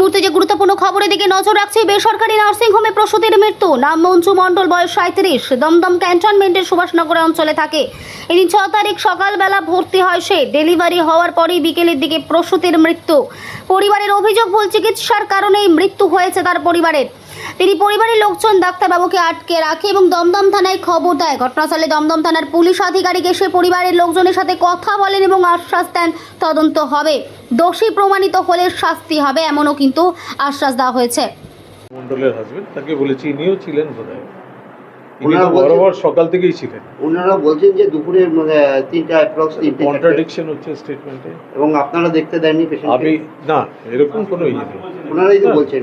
মুহূর্তে যে গুরুত্বপূর্ণ খবরের দিকে নজর রাখছে, বেসরকারি নার্সিংহোমে প্রসূতির মৃত্যু। নাম মঞ্জু মণ্ডল, বয়স সাঁত্রিশ দমদম ক্যান্টনমেন্টের সুভাষনগর অঞ্চলে থাকে। এদিন ছ তারিখ সকালবেলা ভর্তি হয় সে। ডেলিভারি হওয়ার পরেই বিকেলের দিকে প্রসূতির মৃত্যু। পরিবারের অভিযোগ ভুল চিকিৎসার কারণেই মৃত্যু হয়েছে তার পরিবারের। তিনি পরিবারের লোকজন ডাক্তারবাবুকে আটকে রাখে এবং দমদম থানায় খবর দেয়। ঘটনাস্থলে দমদম থানার পুলিশ আধিকারিক এসে পরিবারের লোকজনের সাথে কথা বলেন এবং আশ্বাস দেন, তদন্ত হবে। দোষী প্রমাণিত হলে শাস্তি হবে, এমনও কিন্তু আশ্বাস দেওয়া হয়েছে। মন্ডলের হাজবেন্ড তাকে বলেছি ইনিও ছিলেন বোধ হয় ইনি ওনারা সকাল থেকেই ছিলেন। ওনারা বলছেন যে দুপুরে মানে তিনটা অ্যাপ্রক্স তিনটে কন্ট্রাডিকশন হচ্ছে স্টেটমেন্টে এবং আপনারা দেখতে দেননি আমি না এরকম কোনো ইয়ে নেই। ওনারাই তো বলছেন।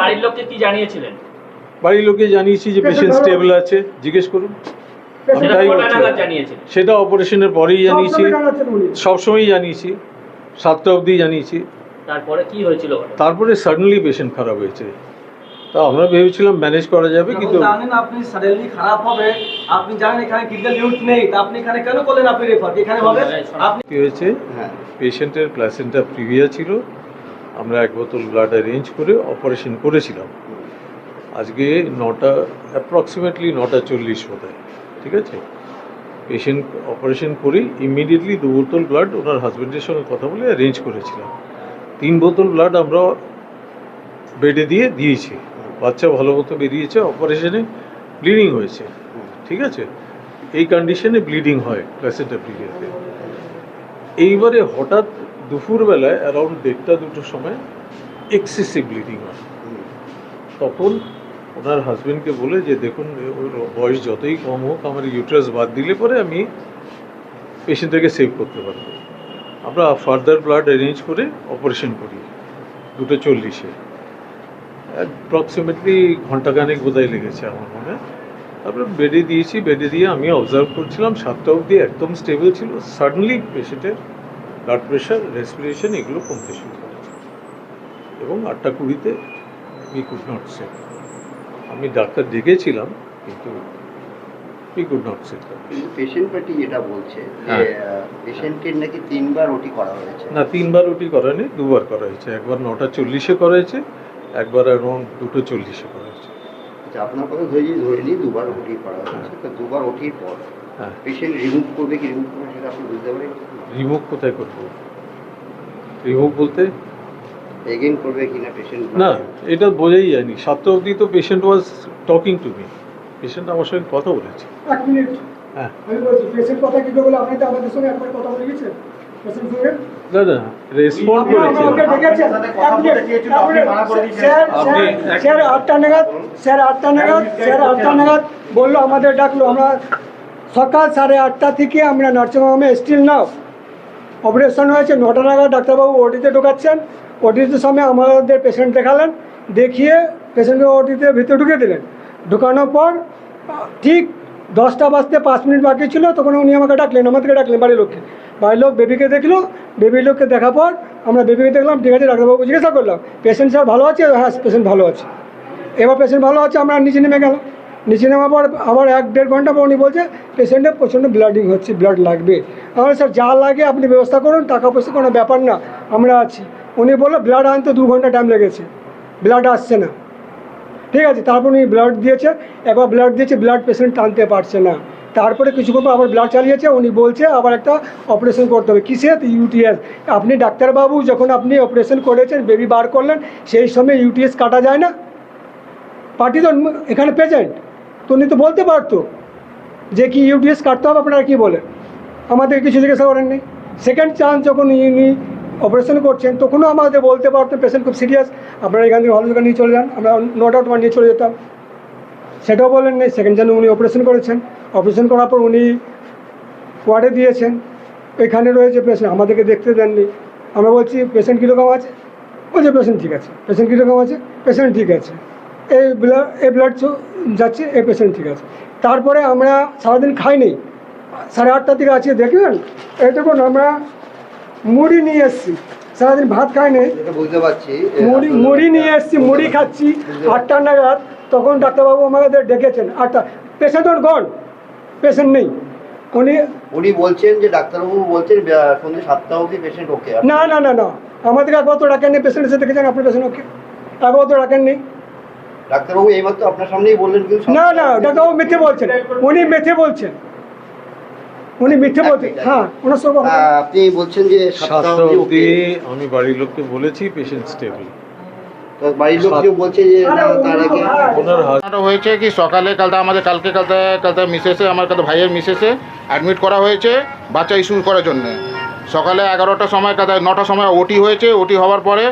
বাড়ির লোককে কি জানিয়েছিলেন? বাড়ির লোকে জানিয়েছি যে পেশেন্ট স্টেবল আছে। জিজ্ঞেস করুন। সেটা অপারেশনের পরেই জানিয়েছি। সবসময়ই জানিয়েছি। সাতটা অবধি জানিয়েছি। তারপরে কি হয়েছিল তারপরে সাডেনলি পেশেন্ট খারাপ হয়েছে। তা আমরা ভেবেছিলাম ম্যানেজ করা যাবে কিন্তু জানেন আপনি সাডেনলি খারাপ হবে আপনি জানেন এখানে ক্রিটিক্যাল ইউথ নেই তা আপনি এখানে কেন করলেন আপনি রেফার এখানে হবে আপনি কি হয়েছে? হ্যাঁ। পেশেন্টের প্লাসেন্টা প্রিভিয়া ছিল আমরা এক বোতল ব্লাড অ্যারেঞ্জ করে অপারেশন করেছিলাম। আজকে নটা অ্যাপ্রক্সিমেটলি নটা চল্লিশ বোধহয় ঠিক আছে? পেশেন্ট অপারেশন করে ইমিডিয়েটলি দু বোতল ব্লাড ওনার হাজব্যান্ডের সঙ্গে কথা বলে অ্যারেঞ্জ করেছিলাম। তিন বোতল ব্লাড আমরা বেডে দিয়ে দিয়েছি। বাচ্চা ভালো মতো বেরিয়েছে অপারেশনে ব্লিডিং হয়েছে। ঠিক আছে? এই কন্ডিশনে ব্লিডিং হয় প্লাসেন্টা প্রিভিয়াতে এইবারে হঠাৎ দুপুরবেলায় অ্যারাউন্ড দেড়টা, দুটোর সময় এক্সেসিভ ব্লিডিং হয়। তখন ওনার হাজবেন্ডকে বলে যে, দেখুন ওর বয়স যতই কম হোক, আমার ইউট্রাস বাদ দিলে পরে আমি পেশেন্টটাকে সেভ করতে পারব। আমরা ফার্দার ব্লাড অ্যারেঞ্জ করে অপারেশন করি, দুটো চল্লিশে। অ্যাপ্রক্সিমেটলি ঘন্টাখানেক বোধহয় লেগেছে আমার মনে। তারপরে বেডে দিয়েছি বেডে দিয়ে আমি অবজার্ভ করছিলাম সাতটা অবধি একদম স্টেবল ছিল। সাডেনলি পেশেন্টের ব্লাড প্রেশার রেসপিরেশন এগুলো কমতে শুরু করেছে। এবং আটটা কুড়িতে উই কুড নট সে আমি ডাক্তার ডেকেছিলাম কিন্তু we could not say patient party যেটা বলছে যে হ্যাঁ। পেশেন্টের নাকি তিনবার ওটি করা হয়েছে। না তিনবার ওটি করা নেই দুবার করা হয়েছে। একবার নটা চল্লিশে করা হয়েছে একবার অ্যারাউন্ড দুটো চল্লিশে করা হয়েছে। আচ্ছা আপনার কথা ধরে নিই ধরে নিই দুবার ওটি করা হয়েছে। তো দুবার ওটির পর হ্যাঁ। পেশেন্ট রিমুভ করবে কি রিমুভ করবে সেটা আপনি বুঝতে পারেন? রিমুভ কোথায় করব? রিমুভ বলতে? এগেন করবে কি না পেশেন্ট না এটা বোঝাই যায়নি। সাতটা অবধি তো patient was talking to me patient আমার সঙ্গে কথা বলেছে। এক মিনিট। হ্যাঁ। আমি বলছি পেশেন্ট কথা কি বলে? আপনি তো আমাদের সঙ্গে একবার কথা বলে গেছেন। রেসপন্ড করেছে। স্যার আটটা নাগাদ স্যার আটটা নাগাদ স্যার আটটা নাগাদ বলল আমাদের ডাকলো। আমরা সকাল সাড়ে আটটা থেকে আমরা নার্সিংহোমে স্টিল নাও অপারেশন হয়েছে। নটা নাগাদ ডাক্তারবাবু ওটিতে ঢোকাচ্ছেন। ওটিতে সময় আমাদের পেশেন্ট দেখালেন দেখিয়ে পেশেন্টকে ওটিতে ভিতরে ঢুকে দিলেন। ঢুকানোর পর ঠিক দশটা বাজতে পাঁচ মিনিট বাকি ছিল তখন উনি আমাকে ডাকলেন আমাদেরকে ডাকলেন বাড়ির লোককে। বাড়ির লোক বেবিকে দেখল, বেবির লোককে দেখার পর আমরা বেবিকে দেখলাম, ঠিক আছে, ডাক্তারবাবু জিজ্ঞাসা করলাম পেশেন্ট স্যার ভালো আছে? হ্যাঁ পেশেন্ট ভালো আছে। এবার পেশেন্ট ভালো আছে, আমরা নিচে নেমে গেলাম। নিচে নেওয়ার পর আবার এক দেড় ঘণ্টা পর উনি বলছে পেশেন্টের প্রচণ্ড ব্লাডিং হচ্ছে ব্লাড লাগবে। আমরা স্যার, যা লাগে আপনি ব্যবস্থা করুন, টাকা পয়সা কোনো ব্যাপার না, আমরা আছি। উনি বলল ব্লাড আনতে দু ঘণ্টা টাইম লেগেছে ব্লাড আসছে না। ঠিক আছে, তারপর উনি ব্লাড দিয়েছে একবার ব্লাড দিয়েছে ব্লাড পেশেন্ট টানতে পারছে না। তারপরে কিছুক্ষণ আবার ব্লাড চালিয়েছে, উনি বলছে আবার একটা অপারেশন করতে হবে। কিসে ইউটিএস আপনি ডাক্তারবাবু, যখন আপনি অপারেশন করেছেন বেবি বার করলেন, সেই সময় ইউটিএস কাটা যায় না? পার্টি তো এখানে প্রেজেন্ট তো উনি তো বলতে পারতো যে কি ইউটিএস কাটতে হবে, আপনারা কী বলে আমাদের কিছু জিজ্ঞাসা করেননি। সেকেন্ড চান্স যখন উনি অপারেশন করছেন, তখনও আমাদের বলতে পারতেন পেশেন্ট খুব সিরিয়াস আপনারা এখান থেকে হসপিটাল নিয়ে চলে যান, আমরা নো ডাউট নিয়ে চলে যেতাম। সেটাও বলেন নেই সেকেন্ড চান্স উনি অপারেশন করেছেন। অপারেশন করার পর উনি ওয়ার্ডে দিয়েছেন। এখানে রয়েছে পেশেন্ট আমাদেরকে দেখতে দেননি। আমরা বলছি পেশেন্ট কীরকম আছে? বলছে পেশেন্ট ঠিক আছে। পেশেন্ট কীরকম আছে? পেশেন্ট ঠিক আছে। এই ব্লাড এই ব্লাড যাচ্ছে এই পেশেন্ট ঠিক আছে। তারপরে আমরা সারাদিন খাইনি। সাড়ে আটটা থেকে দেখবেন এই দেখুন আমরা মুড়ি নিয়ে এসেছি। সারাদিন ভাত খাইনি বুঝতে পারছি মুড়ি মুড়ি নিয়ে এসেছি মুড়ি খাচ্ছি। আটটা নাগাদ তখন ডাক্তারবাবু আমাদের ডেকেছেন। আটটা পেশেন্ট ওর গন পেশেন্ট নেই। উনি উনি বলছেন যে ডাক্তারবাবু বলছেন সন্ধ্যে সাতটা অবধি পেশেন্ট ওকে। না না না না। আমাদেরকে একবার তো ডাকেননি পেশেন্ট এসে দেখেছেন আপনার পেশেন্ট ওকে? একবার তো ডাকেননি। ডাক্তারবাবু এইমাত্র আপনার সামনেই বললেন কিন্তু না না ডাক্তারবাবু মিথ্যে বলছেন। উনি মিথ্যে বলছেন। উনি মিথ্যে বলছেন হ্যাঁ ওনার সব আপনি বলছেন যে সাতটা অবধি আমি বাড়ির লোককে বলেছি পেশেন্ট স্টেবল বাড়ির লোক কেউ বলছে যে তার আগে ওনার হাত ঘটনাটা হয়েছে কি সকালে কালটা আমাদের কালকে কালটা কালটা মিসেসে আমার কালটা ভাইয়ের মিসেসে অ্যাডমিট করা হয়েছে বাচ্চা ইস্যু করার জন্য। সকালে এগারোটার সময় কালটা নটার সময় ওটি হয়েছে ওটি হওয়ার পরে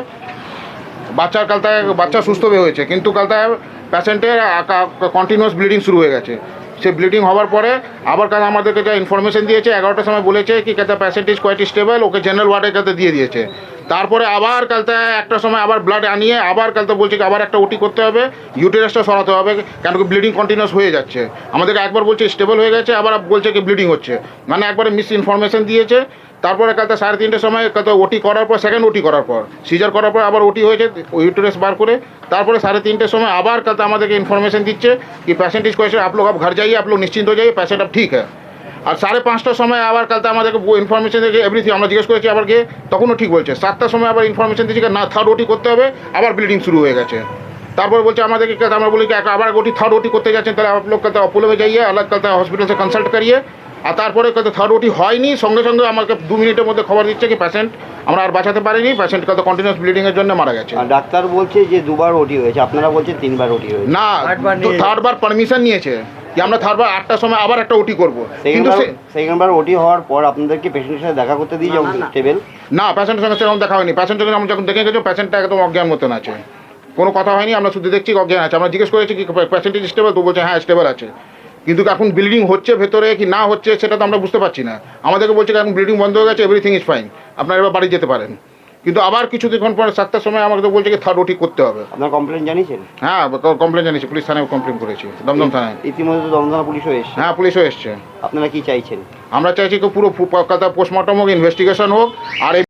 বাচ্চার কালটায় বাচ্চা সুস্থ হয়েছে। কিন্তু কালটায় প্যাশেন্টের কন্টিনিউয়াস ব্লিডিং শুরু হয়ে গেছে। সে ব্লিডিং হওয়ার পরে আবার কাল আমাদেরকে যা ইনফরমেশন দিয়েছে, এগারোটার সময় বলেছে কি কাতে patient is quite stable okay general ওয়ার্ডে কাতে দিয়ে দিয়েছে। তারপরে আবার কালতে একটা সময় আবার ব্লাড আনিয়ে আবার কালতে বলছে কি আবার একটা ওটি করতে হবে ইউটেরাসটা সরাতে হবে, কেন কি ব্লিডিং কন্টিনিউস হয়ে যাচ্ছে। আমাদেরকে একবার বলছে স্টেবল হয়ে গেছে, আবার বলছে কি ব্লিডিং হচ্ছে। মানে একবারে মিস ইনফরমেশন দিয়েছে। তারপরে কালকে সাড়ে তিনটের সময় কত ওটি করার পর সেকেন্ড ওটি করার পর। সিজার করার পর আবার ওটি হয়েছে ইউটারেস বার করে। তারপরে সাড়ে তিনটের সময় আবার কালকে আমাদেরকে ইনফরমেশন দিচ্ছে কি প্যাসেন্ট ইস কোয়েশন আপলোক আপ ঘর যাইয়ে, আপলোক নিশ্চিন্ত হয়ে যাইয়ে প্যাসেন্ট আপ ঠিক হ্যাঁ। আর সাড়ে পাঁচটার সময় আবার কালকে আমাদেরকে ইনফরমেশন দিয়েছে এভরিথিং আমরা জিজ্ঞেস করেছি আবার গিয়ে, তখনও ঠিক বলছে। সাতটার সময় আবার ইনফরমেশন দিয়েছে না থার্ড ওটি করতে হবে, আবার ব্লিডিং শুরু হয়ে গেছে। তারপর বলছে আমাদেরকে আমরা বলি আবার ওটি থার্ড ওটি করতে যাচ্ছেন, তাহলে আপলোক কালকে অপোলোভে যাইয়ে, আলাদা কালকে হসপিটাল কনসাল্ট করিয়ে আর তারপরে থার্ড ওটি হয়নি সঙ্গে সঙ্গে আমাকে দু মিনিটের মধ্যে খবর দিচ্ছে কি প্যাশেন্ট আমরা আর বাঁচাতে পারিনি প্যাশেন্ট কত কন্টিনিউস ব্লিডিংয়ের জন্য মারা গেছে। ডাক্তার বলছে যে দুবার ওটি হয়েছে আপনারা বলছেন তিনবার ওটি হয়েছে। না থার্ডবার পারমিশন নিয়েছে যে আমরা থার্ডবার আটটার সময় আবার একটা ওটি করব। কিন্তু সেকেন্ডবার ওটি হওয়ার পর আপনাদেরকে পেশেন্টের সাথে দেখা করতে দিয়ে যাব টেবিল না। প্যাশেন্টের সঙ্গে সেরকম দেখা হয়নি। প্যাশেন্টের সঙ্গে আমরা যখন দেখে গেছো প্যাশেন্টটা একদম অজ্ঞান মতন আছে। কোনো কথা হয়নি আমরা শুধু দেখছি অজ্ঞান আছে। আমরা জিজ্ঞেস করেছি কি প্যাশেন্ট স্টেবল তো বলছে হ্যাঁ স্টেবল আছে। কিন্তু এখন ব্লিডিং হচ্ছে ভেতরে কি না হচ্ছে সেটা তো আমরা বুঝতে পারছি না। আমাদেরকে বলছে এখন ব্লিডিং বন্ধ হয়ে গেছে এভরিথিং ইজ ফাইন আপনারা এবার বাড়ি যেতে পারেন। কিন্তু আবার কিছুদিন পর সাতটার সময় আমাকে তো বলছে কি থার্ড ওটি করতে হবে। আপনার কমপ্লেন জানিয়েছেন? হ্যাঁ কমপ্লেন জানিয়েছি পুলিশ থানায় কমপ্লেন করেছি দমদম থানায়। ইতিমধ্যে দমদমা পুলিশও এসেছে। হ্যাঁ পুলিশও এসছে। আপনারা কি চাইছেন? আমরা চাইছি পুরো কলকাতা পোস্টমর্টম হোক ইনভেস্টিগেশন হোক আর